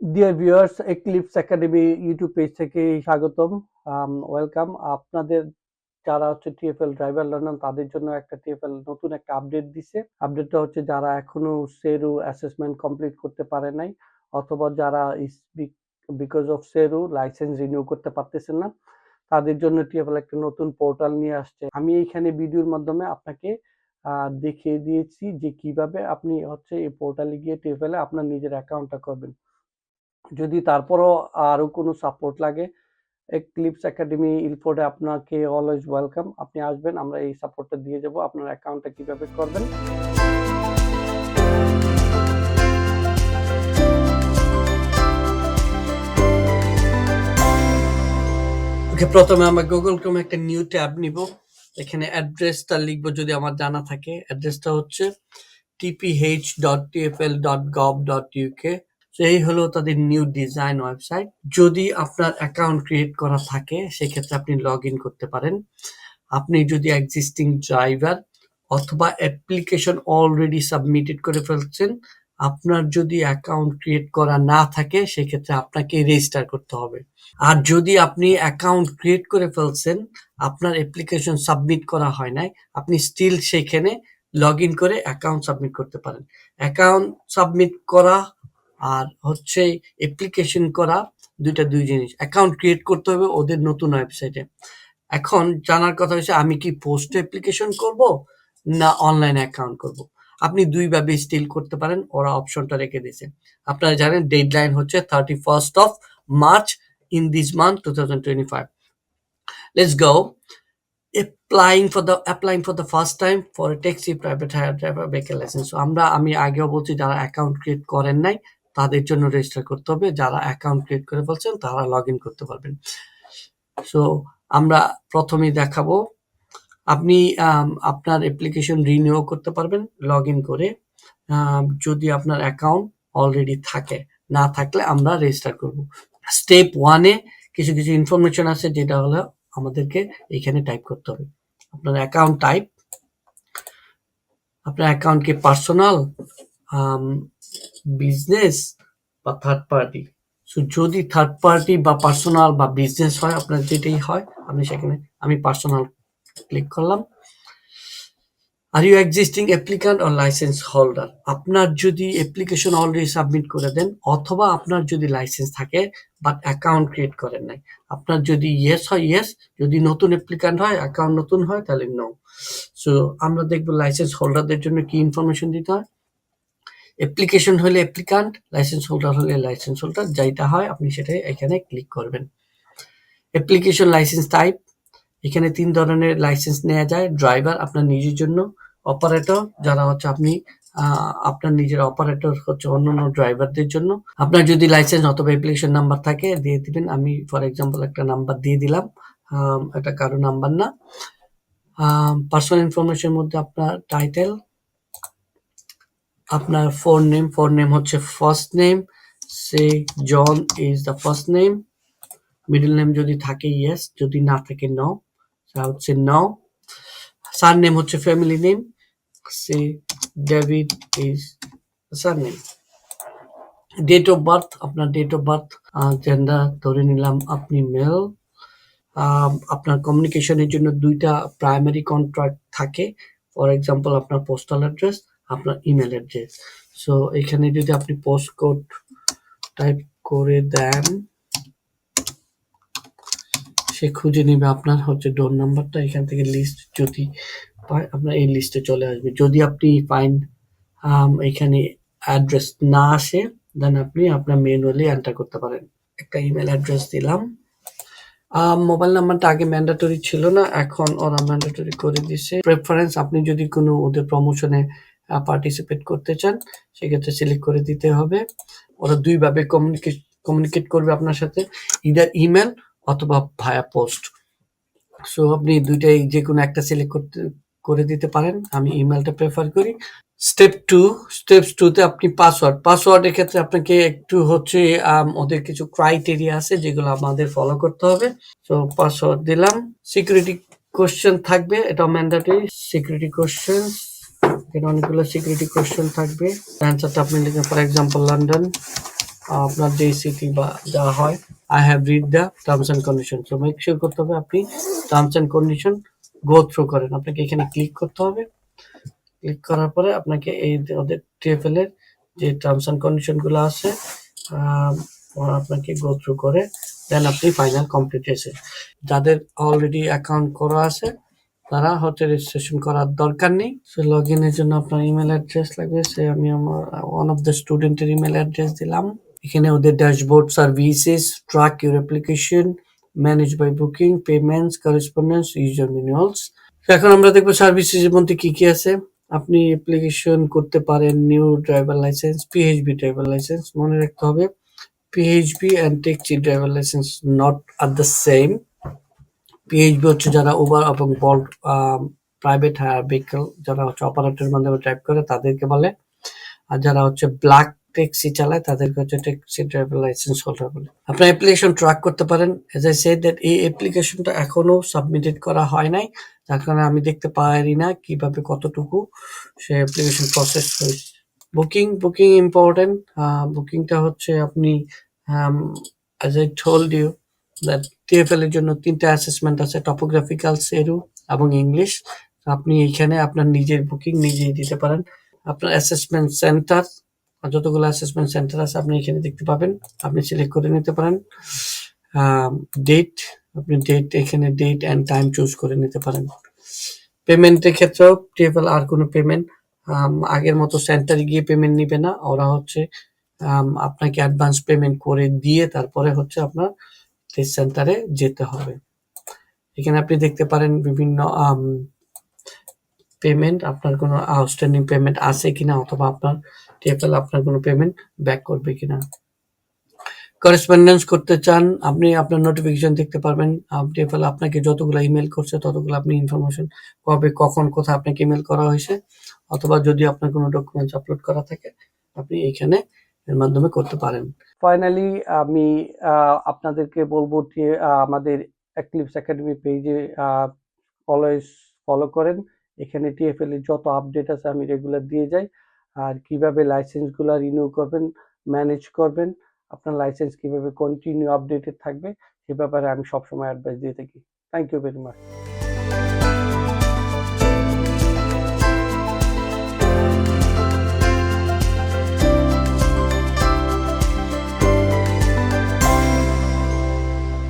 Dear viewers Eclipse academy YouTube page থেকে স্বাগতম। Welcome আপনাদের যারা হচ্ছে টিএফএল ড্রাইভার লার্নার তাদের জন্য একটা টিএফএল নতুন একটা আপডেট দিছে। আপডেটটা হচ্ছে যারা এখনও সেরু অ্যাসেসমেন্ট কমপ্লিট করতে পারে নাই, অথবা যারা বিকজ অফ সেরু লাইসেন্স রিনিউ করতে পারতেছেন না, তাদের জন্য টিএফএল একটা নতুন পোর্টাল নিয়ে আসছে। আমি এইখানে ভিডিওর মাধ্যমে আপনাকে দেখিয়ে দিয়েছি যে কীভাবে আপনি হচ্ছে এই পোর্টালে গিয়ে টিএফএল আপনার নিজের অ্যাকাউন্টটা করবেন। যদি তারপরও আরও কোনো সাপোর্ট লাগে ক্লিপস একাডেমি ইলফোর্ডে আপনাকে অলওয়েজ ওয়েলকাম আপনি আসবেন, আমরা এই সাপোর্টটা দিয়ে যাব। আপনার অ্যাকাউন্টটা কীভাবে করবেন? ওকে প্রথমে আমরা গুগল ক্রোমে একটা নিউ ট্যাব নিব। এখানে অ্যাড্রেসটা লিখব যদি আমার জানা থাকে। অ্যাড্রেসটা হচ্ছে টিপিএইচ ইউকে এই হলো তাদের নিউ ডিজাইন ওয়েবসাইট যদি আপনার অ্যাকাউন্ট ক্রিয়েট করা থাকে, সেক্ষেত্রে আপনি লগ ইন করতে পারেন। আপনি যদি এক্সিস্টিং ড্রাইভার অথবা অ্যাপ্লিকেশন অলরেডি সাবমিটেড করে ফেলছেন, আপনার যদি অ্যাকাউন্ট ক্রিয়েট করা না থাকে, সেক্ষেত্রে আপনাকে রেজিস্টার করতে হবে। আর যদি আপনি অ্যাকাউন্ট ক্রিয়েট করে ফেলছেন, আপনার অ্যাপ্লিকেশন সাবমিট করা হয় নাই, আপনি স্টিল সেখানে লগ ইন করে অ্যাকাউন্ট সাবমিট করতে পারেন। অ্যাকাউন্ট সাবমিট করা আর হচ্ছে অ্যাপ্লিকেশন করা দুইটা দুই জিনিস। অ্যাকাউন্ট ক্রিয়েট করতে হবে ওদের নতুন ওয়েবসাইটে এখন জানার কথা হচ্ছে, আমি কি পোস্ট অ্যাপ্লিকেশন করব না অনলাইন অ্যাকাউন্ট করব? আপনি দুইভাবে স্টিল করতে পারেন, ওরা অপশনটা রেখে দিয়েছে। আপনারা জানেন ডেডলাইন হচ্ছে thirty first of March in this month 2025 let's go applying for the, applying for the first time for a taxi, private hire driver, vehicle license so, আমরা, আমি আগেও বলছি, যারা অ্যাকাউন্ট ক্রিয়েট করেন নাই তাদের জন্য রেজিস্টার করতে হবে। যারা অ্যাকাউন্ট ক্রিয়েট করে ফেলছেন, তারা লগ ইন করতে পারবেন। সো আমরা প্রথমেই দেখাবো, আপনি আপনার অ্যাপ্লিকেশন রিনিউ করতে পারবেন লগ ইন করে যদি আপনার অ্যাকাউন্ট অলরেডি থাকে, না থাকলে আমরা রেজিস্টার করব। স্টেপ ওয়ানে কিছু কিছু ইনফরমেশন আছে, যেটা হলো আমাদেরকে এখানে টাইপ করতে হবে। আপনার অ্যাকাউন্ট টাইপ আপনার অ্যাকাউন্ট কি পার্সোনাল বিজনেস বা থার্ড পার্টি সো যদি থার্ড পার্টি বা পার্সোনাল বা বিজনেস হয়, আপনার যেটাই হয়, আপনি সেখানে, আমি পার্সোনাল ক্লিক করলাম। Are you existing applicant or license holder আপনার যদি অ্যাপ্লিকেশন অলরেডি সাবমিট করে দেন, অথবা আপনার যদি লাইসেন্স থাকে বাট অ্যাকাউন্ট ক্রিয়েট করেন নাই। আপনার যদি ইয়েস হয় ইয়েস যদি নতুন অ্যাপ্লিকান্ট হয় অ্যাকাউন্ট নতুন হয়, তাহলে নো সো আমরা দেখব লাইসেন্স হোল্ডারদের জন্য কি ইনফরমেশন দিতে হয়। অ্যাপ্লিকেশন হলে অ্যাপ্লিক্যান্ট লাইসেন্স হোল্ডার হলে লাইসেন্স হোল্ডার যেটা হয়, আপনি সেটা এখানে ক্লিক করবেন। অ্যাপ্লিকেশন লাইসেন্স টাইপ এখানে তিন ধরনের লাইসেন্স নেওয়া যায় ড্রাইভার আপনার নিজের জন্য অপারেটর যারা হচ্ছে আপনি আপনার নিজের অপারেটর হচ্ছে অন্য অন্য ড্রাইভারদের জন্য। আপনার যদি লাইসেন্স অথবা অ্যাপ্লিকেশন নাম্বার থাকে, দিয়ে দিবেন। আমি ফর এক্সাম্পল একটা নাম্বার দিয়ে দিলাম এটা কারও নাম্বার না। পার্সোনাল ইনফরমেশন মধ্যে আপনার টাইটেল আপনার ফোন নেম ফোন নেম হচ্ছে first name say John is the first name middle name যদি থাকে ইয়েস যদি না থাকে নো সেটা হচ্ছে নো সার নেম হচ্ছে family name say David is surname date of birth আপনার ডেট অফ বার্থ জেন্ডার ধরে নিলাম আপনি মেল আপনার কমিউনিকেশনের জন্য দুইটা প্রাইমারি কন্ট্রাক্ট থাকে। ফর এক্সাম্পল আপনার পোস্টাল অ্যাড্রেস আপনার ইমেল অ্যাড্রেস সো এখানে যদি আপনি পোস্ট কোড টাইপ করে দেন, সে খুঁজে নেবে আপনার হচ্ছে ডোর নাম্বারটা এখান থেকে লিস্ট যদি পায়, আপনার এই লিস্টে চলে আসবে। যদি আপনি ফাইন এখানে অ্যাড্রেস না আসে দেন আপনি আপনার ম্যানুয়ালি এন্টার করতে পারেন। একটা ইমেল অ্যাড্রেস দিলাম। মোবাইল নাম্বারটা আগে ম্যান্ডেটরি ছিল না, এখন ওরা ম্যান্ডেটরি করে দিছে। প্রেফারেন্স আপনি যদি কোনো ওদের প্রমোশনে পার্টিসিপেট করতে চান, সেক্ষেত্রে সিলেক্ট করে দিতে হবে। ওরা দুইভাবে কমিউনিকেট কমিউনিকেট করবে আপনার সাথে ইদার ইমেল অথবা ভায়া পোস্ট সো আপনি দুইটাই যে কোনো একটা সিলেক্ট করতে, করে দিতে পারেন। আমি ইমেলটা প্রেফার করি। স্টেপ টু স্টেপস টুতে আপনি পাসওয়ার্ড পাসওয়ার্ডের ক্ষেত্রে আপনাকে একটু হচ্ছে ওদের কিছু ক্রাইটেরিয়া আছে যেগুলো আমাদের ফলো করতে হবে। তো পাসওয়ার্ড দিলাম। সিকিউরিটি কোশ্চেন থাকবে। এটা ম্যান্ডেটরি সিকিউরিটি কোশ্চেন এখানে অনেকগুলো সিকিউরিটি কোশ্চেন থাকবে। অ্যান্সারটা আপনি লিখবেন ফর এক্সাম্পল লন্ডন আপনার যে সিটি বা যা হয় I have read the terms and condition তো মেক শিওর করতে হবে আপনি terms and condition go through করেন। আপনাকে এখানে ক্লিক করতে হবে। ক্লিক করার পরে আপনাকে এই ওদের টিএফএল এর যে টার্মস অ্যান্ড কন্ডিশনগুলো আছে আপনাকে গো থ্রু করে দেন আপনি ফাইনাল কমপ্লিট হয়েছে। যাদের অলরেডি অ্যাকাউন্ট করা আছে তারা হচ্ছে রেজিস্ট্রেশন করার দরকার নেই। সে লগ ইনের জন্য আপনার ইমেল অ্যাড্রেস লাগবে। সে আমি আমার ওয়ান অফ দ্য স্টুডেন্টের ইমেল অ্যাড্রেস দিলাম। এখানে ওদের dashboard services track your application manage by booking payments correspondence user manuals এখন আমরা দেখব সার্ভিসেসের মধ্যে কি কি আছে। আপনি অ্যাপ্লিকেশন করতে পারেন new driver license PHB driver license মনে রাখতে হবে। PHB and taxi driver license not are the same PHB হচ্ছে যারা উবার এবং বল্ট প্রাইভেট ভেহিকল যারা হচ্ছে অপারেটরের মাধ্যমে ড্রাইভ করে তাদেরকে বলে। আর যারা হচ্ছে ব্ল্যাক ট্যাক্সি চালায় তাদেরকে হচ্ছে ট্যাক্সি ড্রাইভার লাইসেন্স হোল্ডার বলে। আপনার অ্যাপ্লিকেশন ট্র্যাক করতে পারেন। এজ আই সেড দ্যাট এই অ্যাপ্লিকেশনটা এখনও সাবমিটেড করা হয় নাই। যার কারণে আমি দেখতে পারি না কীভাবে কতটুকু সে অ্যাপ্লিকেশন প্রসেস হয়েছে। বুকিং বুকিং ইম্পর্টেন্ট বুকিংটা হচ্ছে আপনি as I told you that TfL এর জন্য তিনটা অ্যাসেসমেন্ট আছে টপোগ্রাফিক্যাল সেরু এবং ইংলিশ আপনি এইখানে আপনার নিজের বুকিং নিজেই দিতে পারেন। আপনার অ্যাসেসমেন্ট সেন্টার যতগুলো অ্যাসেসমেন্ট সেন্টার আছে, আপনি এখানে দেখতে পাবেন। আপনি সিলেক্ট করে নিতে পারেন। ডেট আপনি ডেট এখানে ডেট অ্যান্ড টাইম চুজ করে নিতে পারেন। পেমেন্টের ক্ষেত্রেও টিএফএল আর কোনো পেমেন্ট আগের মতো সেন্টারে গিয়ে পেমেন্ট নিবে না। ওরা হচ্ছে আপনাকে অ্যাডভান্স পেমেন্ট করে দিয়ে তারপরে হচ্ছে আপনার টেস্ট সেন্টারে যেতে হবে। এখানে আপনি দেখতে পারেন বিভিন্ন পেমেন্ট আপনার কোনো আউটস্ট্যান্ডিং পেমেন্ট আছে কিনা অথবা আপনার টিএফএল আপনার কোনো পেমেন্ট ব্যাক করবে কিনা। করেসপন্ডেন্স করতে চান, আপনি আপনার নোটিফিকেশন দেখতে পারবেন। টিএফএল আপনাকে যতগুলো ইমেল করছে, ততগুলো আপনি ইনফরমেশন কবে কখন, কোথায় আপনাকে ইমেল করা হয়েছে। অথবা যদি আপনার কোনো ডকুমেন্টস আপলোড করা থাকে, আপনি এখানে এর মাধ্যমে করতে পারেন। ফাইনালি আমি আপনাদেরকে বলব যে আমাদের এক্লিপস একাডেমি পেজে অলওয়েজ ফলো করেন। এখানে টিএফএল এর যত আপডেট আছে, আমি রেগুলার দিয়ে যাই। আর কীভাবে লাইসেন্সগুলো রিনিউ করবেন ম্যানেজ করবেন, আপনার লাইসেন্স কীভাবে কন্টিনিউ আপডেটেড থাকবে, সে ব্যাপারে আমি সবসময় অ্যাডভাইস দিয়ে থাকি। Thank you very much